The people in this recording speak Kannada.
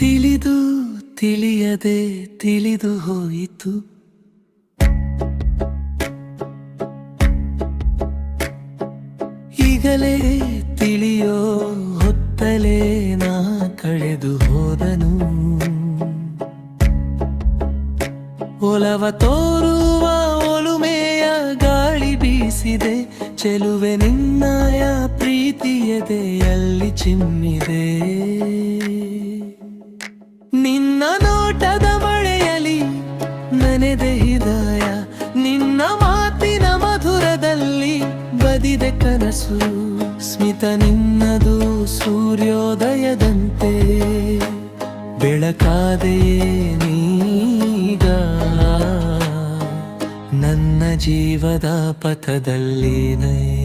ತಿಳಿದು ತಿಳಿಯದೆ ತಿಳಿದು ಹೋಯಿತು. ಈಗಲೇ ತಿಳಿಯೋ ಹೊತ್ತಲೇ ನಾ ಕಳೆದು ಹೋದನು. ಒಲವ ತೋರುವ ಒಲುಮೆಯ ಗಾಳಿ ಬೀಸಿದೆ. ಚೆಲುವೆ ನಿನ್ನಯ ಪ್ರೀತಿಯದೆಯಲ್ಲಿ ಚಿಮ್ಮಿದೆ. ನಿನ್ನ ನೋಟದ ಮಳೆಯಲಿ ನನೆದೆ ಹೃದಯ, ನಿನ್ನ ಮಾತಿನ ಮಧುರದಲ್ಲಿ ಬದಿದೆ ಕನಸು. ಸ್ಮಿತ ನಿನ್ನದು ಸೂರ್ಯೋದಯದಂತೆ. ಬೆಳಕಾದೆಯೇ ನೀಗ, ನನ್ನ ಜೀವದ ಪಥದಲ್ಲಿ ನೈ